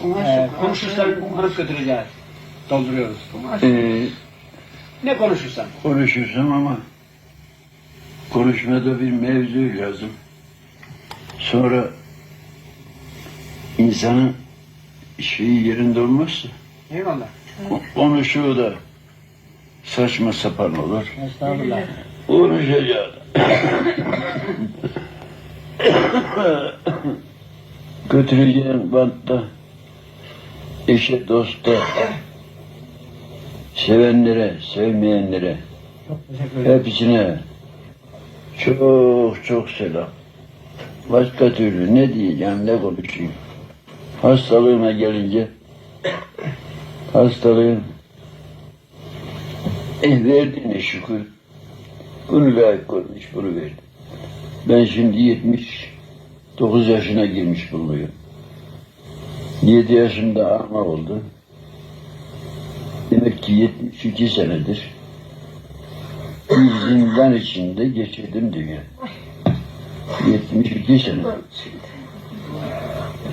Ee, konuşursan alıp götüreceğiz. Dolduruyoruz. Ee, Ne konuşursan. konuşursam ama konuşmada bir mevzu lazım. Sonra insanın şeyi yerinde olmazsa Eyvallah. konuşuyor da saçma sapan olur. Estağfurullah. Konuşacağız. Götüreceğim bantta eşe dosta sevenlere, sevmeyenlere hepsine çok çok selam. Başka türlü ne diyeceğim, ne konuşayım. Hastalığıma gelince hastalığım eh verdiğine şükür. Bunu layık görmüş, bunu verdi. Ben şimdi 79 yaşına girmiş bulunuyorum. 7 yaşımda arma oldu. Demek ki 72 senedir bir zindan içinde geçirdim dünya. 72 sene.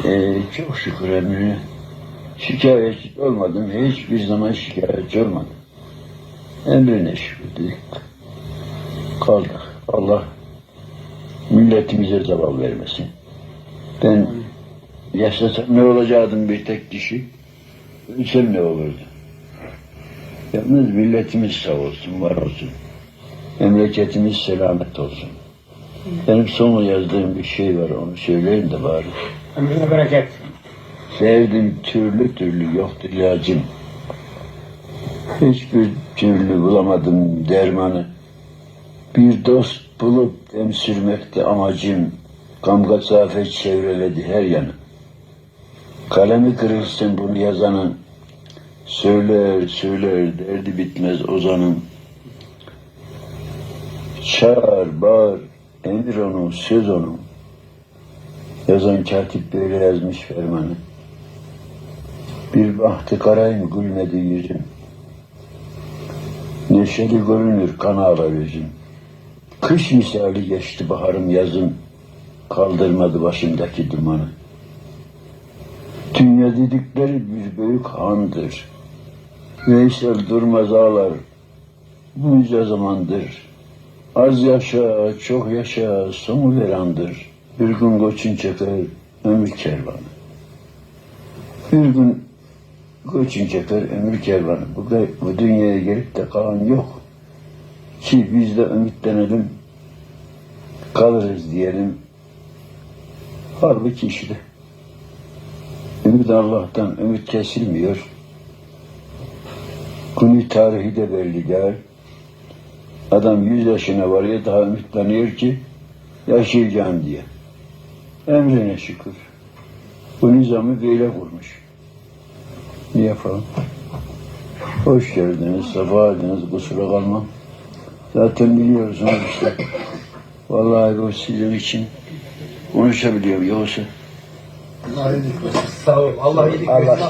Ee, çok şükür emrine. Şikayetçi olmadım. Hiçbir zaman şikayetçi olmadım. Emrine şükür dedik. Kaldık. Allah milletimize zaval vermesin. Ben yaşasam ne olacaktım bir tek kişi? Ölsem ne olurdu? Yalnız milletimiz sağ olsun, var olsun. Memleketimiz selamet olsun. Benim son yazdığım bir şey var, onu söyleyeyim de bari. Ömrüne bereket. Sevdim türlü türlü yoktu ilacım. Hiçbir türlü bulamadım dermanı. Bir dost bulup dem sürmekte amacım. Gamga zafet çevreledi her yanı. Kalemi kırılsın bunu yazanın. Söyler söyler derdi bitmez ozanın. Çağır bağır emir onun söz onun. Yazan katip böyle yazmış fermanı. Bir bahtı karayım gülmedi yüzüm. Neşeli görünür kan ağlar yüzüm. Kış misali geçti baharım yazım. Kaldırmadı başımdaki dumanı. Dünya dedikleri bir büyük handır. Veysel durmaz ağlar. Bunca zamandır. Az yaşa, çok yaşa, sonu verandır. Bir gün göçün çeker, ömür kervanı. Bir gün göçün çeker, ömür kervanı. Bu, bu dünyaya gelip de kalan yok. Ki biz de ümitlenelim, kalırız diyelim. Halbuki işte. Ümit Allah'tan, ümit kesilmiyor. Günü tarihi de belli değil. Adam yüz yaşına varıyor daha ümitleniyor ki yaşayacağım diye. Emrine şükür. Bu nizamı böyle kurmuş. Ne yapalım? Hoş geldiniz, sabah geldiniz, kusura kalmam. Zaten biliyorsunuz işte. Vallahi bu sizin için konuşabiliyorum yoksa. Sağ ol. Allah iyilik versin.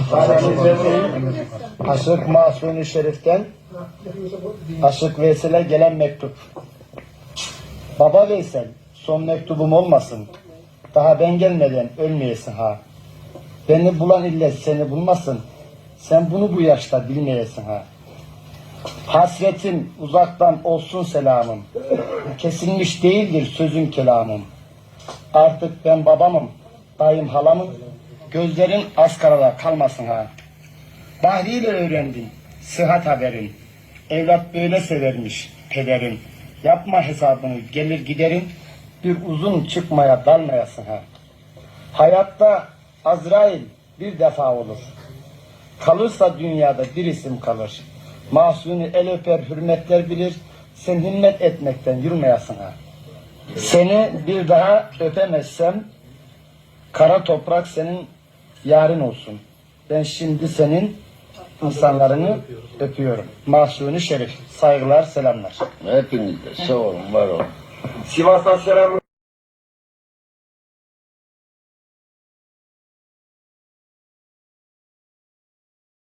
Aşık Masuni Şerif'ten Aşık Veysel'e gelen mektup. Baba Veysel, son mektubum olmasın. Daha ben gelmeden ölmeyesin ha. Beni bulan illet seni bulmasın. Sen bunu bu yaşta bilmeyesin ha. Hasretim uzaktan olsun selamım. Kesilmiş değildir sözün kelamım. Artık ben babamım, dayım halamım. Gözlerin az karada kalmasın ha. Bahri ile öğrendim sıhhat haberin. Evlat böyle severmiş pederin. Yapma hesabını gelir giderin. Bir uzun çıkmaya dalmayasın ha. Hayatta Azrail bir defa olur. Kalırsa dünyada bir isim kalır. Mahsuni el öper hürmetler bilir. Sen himmet etmekten yürümeyasın ha. Seni bir daha öpemezsem kara toprak senin yarın olsun. Ben şimdi senin insanlarını öpüyorum. Mahsuni Şerif. Saygılar, selamlar. Hepiniz de sağ olun, var olun. Sivas'tan selam.